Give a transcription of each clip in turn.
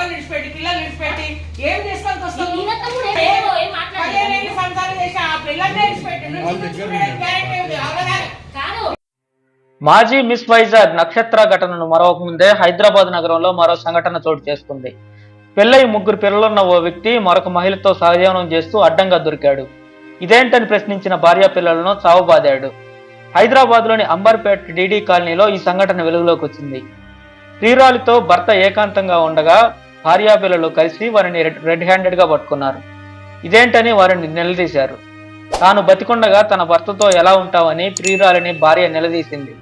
మొగలు విడిచిపెట్టి పిల్లలు విడిచిపెట్టి ఏం చేసుకొని వస్తావు? సంసారం చేసి ఆ పిల్లల్నే విడిచిపెట్టి మాజీ మిస్ వైజాగ్ నక్షత్ర ఘటనను మరొక ముందే హైదరాబాద్ నగరంలో మరో సంఘటన చోటు చేసుకుంది. పెళ్ళై ముగ్గురు పిల్లలున్న ఓ వ్యక్తి మరొక మహిళతో సహజీవనం చేస్తూ అడ్డంగా దొరికాడు. ఇదేంటని ప్రశ్నించిన భార్య పిల్లలను చావుబాదాడు. హైదరాబాద్లోని అంబర్పేట్ డీడీ కాలనీలో ఈ సంఘటన వెలుగులోకి వచ్చింది. ప్రియురాలితో భర్త ఏకాంతంగా ఉండగా భార్యాపిల్లలు కలిసి వారిని రెడ్- రెడ్ హ్యాండెడ్గా పట్టుకున్నారు. ఇదేంటని వారిని నిలదీశారు. తాను బతికుండగా తన భర్తతో ఎలా ఉంటావని ప్రియురాలిని భార్య నిలదీసింది.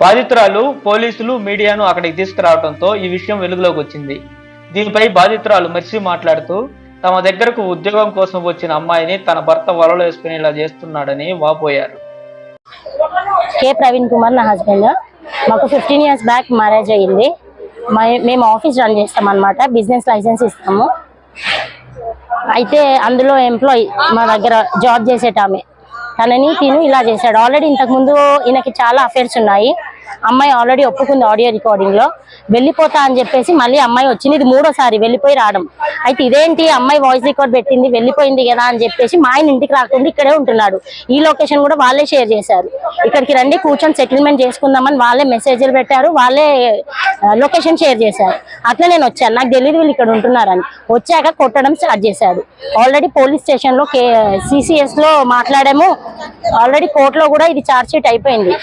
బాధితురాలు పోలీసులు మీడియాను అక్కడికి తీసుకురావడంతో ఈ విషయం వెలుగులోకి వచ్చింది. దీనిపై బాధితురాలు మెర్సీ మాట్లాడుతూ తమ దగ్గరకు ఉద్యోగం కోసం వచ్చిన అమ్మాయిని తన భర్త వలలో వేసుకునేలా చేస్తున్నాడని వాపోయారు. కే. ప్రవీణ్ కుమార్ నా హస్బెండ్. మాకు ఫిఫ్టీన్ ఇయర్స్ బ్యాక్ మ్యారేజ్ అయ్యింది. మేము ఆఫీస్ రన్ చేస్తాం అనమాట బిజినెస్ లైసెన్స్ ఇస్తాము. అయితే అందులో ఎంప్లాయీ మా దగ్గర జాబ్ చేసేటామె తనని తిను ఇలా చేశాడు. ఆల్రెడీ ఇంతకు ముందు ఈయనకి చాలా అఫేర్స్ ఉన్నాయి. అమ్మాయి ఆల్రెడీ ఒప్పుకుంది ఆడియో రికార్డింగ్లో. వెళ్ళిపోతా అని చెప్పేసి మళ్ళీ అమ్మాయి వచ్చింది. ఇది మూడోసారి వెళ్ళిపోయి రావడం. అయితే ఇదేంటి? అమ్మాయి వాయిస్ రికార్డ్ పెట్టింది వెళ్ళిపోయింది కదా అని చెప్పేసి మా ఆయన ఇంటికి రాకుండా ఇక్కడే ఉంటున్నాడు. ఈ లొకేషన్ కూడా వాళ్ళే షేర్ చేశారు. ఇక్కడికి రండి కూర్చొని సెటిల్మెంట్ చేసుకుందామని వాళ్ళే మెసేజ్లు పెట్టారు. వాళ్ళే లొకేషన్ షేర్ చేశారు. అట్లా నేను వచ్చాను. నాకు తెలియదు వీళ్ళు ఇక్కడ ఉంటున్నారని. వచ్చాక కొట్టడం స్టార్ట్ చేశాడు ఆల్రెడీ పోలీస్ స్టేషన్లో కే సిసిఎస్లో మాట్లాడాము. ఆల్రెడీ కోర్టులో కూడా ఇది చార్జ్ షీట్ అయిపోయింది.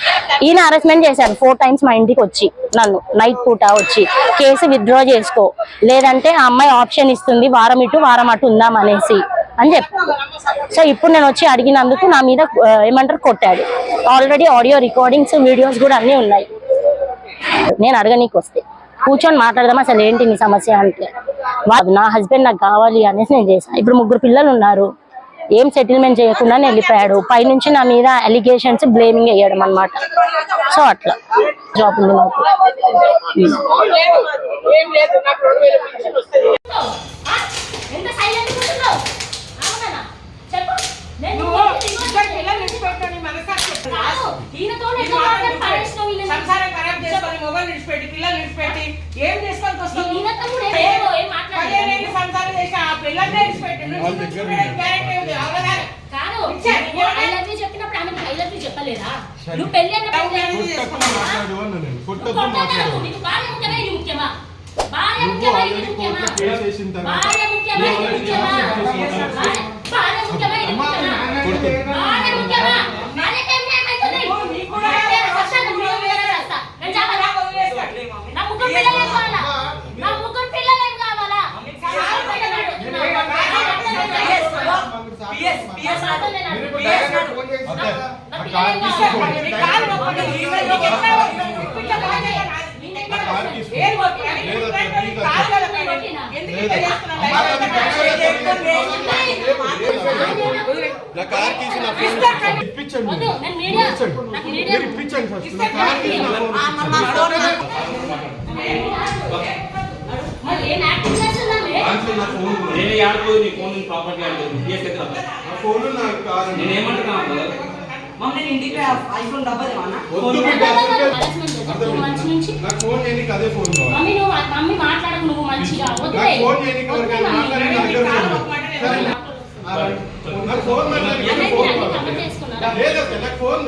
ఈయన అరెస్ట్మెంట్ చేశాడు ఫోర్ టైమ్స్ మా ఇంటికి వచ్చి నన్ను. నైట్ పూట వచ్చి కేసు విత్డ్రా చేసుకో. లేదంటే ఆ అమ్మాయి ఆప్షన్ ఇస్తుంది. వారం ఇటు వారం అటు ఉందాం అనేసి అని చెప్పి. సో ఇప్పుడు నేను వచ్చి అడిగినందుకు నా మీద ఏమంటారు కొట్టాడు. ఆల్రెడీ ఆడియో రికార్డింగ్స్ వీడియోస్ కూడా అన్నీ ఉన్నాయి. నేను అడగనీకి వస్తే కూర్చొని మాట్లాడదాం అసలు ఏంటి నీ సమస్య అంటే? నా హస్బెండ్ నాకు కావాలి అనేసి నేను చేశాను ఇప్పుడు ముగ్గురు పిల్లలు ఉన్నారు ఏం సెటిల్మెంట్ చేయకుండా వెళ్ళిపోయాడు. పైనుంచి నా మీద అలిగేషన్స్ బ్లేమింగ్ వేయడం అన్నమాట. సో అట్లా. జాబ్ ఉంది మాకు. ఏం నీ మాట్లాడి విడిచిపెట్టు. పిల్లలు విడిచిపెట్టి ఏం చేసుకొని వస్తావు? ఈయన తమ్ముడు ఏమో ఏం మాట్లాడలేదు. పదిహేనేళ్ళు సంసారం చేసి ఆ పిల్లల్నే విడిచిపెట్టి చెప్పినప్పుడు ఆమె ఐ లవ్ యూ చెప్పలేదా? నువ్వు పెళ్ళి అన్నప్పుడు ముఖ్యమా? భార్య ముఖ్యమా? ఇది ముఖ్యమా? భార్య ముఖ్యమా? ఇది ముఖ్యమా? భార్య- ముఖ్యమా? ఇది ముఖ్యమా కొడుతుంది. భార్య ముఖ్యమా భార్యకి ఏం ఏమవుతుంది? నీకు కూడా నేను వస్తాను, నువ్వు కూడా వస్తా. నేను చెప్పనా? నా ముగ్గురు పిల్లలు ఏం కావాలా నా ముగ్గురు పిల్లలు ఏం కావాలా పిఎస్, పిఎస్ నాడు. మీరు పిఎస్ డైరెక్ట్ నాడు. ఫోన్ చేసి నా- చెప్తా. నా ఆ పిల్లలు కార్ ఏం తీసి కావాలి? ఫోన్ నీ చేసి కాలు డైరెక్ట్ నొప్పి. ఫోన్ నీకు చేసి ఎట్లా చెప్తా. వస్తుంది? పిల్ల బాగా చేయాలి. ఆ కార్ తీసి ఏం వద్దు. అని లేదు, ఇట్లాంటి లేదు, లేదు. కాలు కదా పైన. ఎందుకు ఇట్లా చేస్తున్నావు? అమ్మా, అది లైఫ్ డైరెక్ట్ అంతా చేసుకొని లేదు, లేదు. నా కార్ నా ఫోన్ ఇస్తాను. ఇప్పించండి మీరు. ఇప్పించండి. ఫస్ట్ నా కార్ తీసి నా ఫోన్ మరి ఏం యాక్టింగ్ దాంట్లో కాదు నేను నుంచి. నా ఫోన్ అదే ఫోన్ కావాలి. నువ్వు మా- మమ్మీ మాట్లాడకు నువ్వు మంచిగా. వద్దులే. నాకు ఫోన్ ఫోన్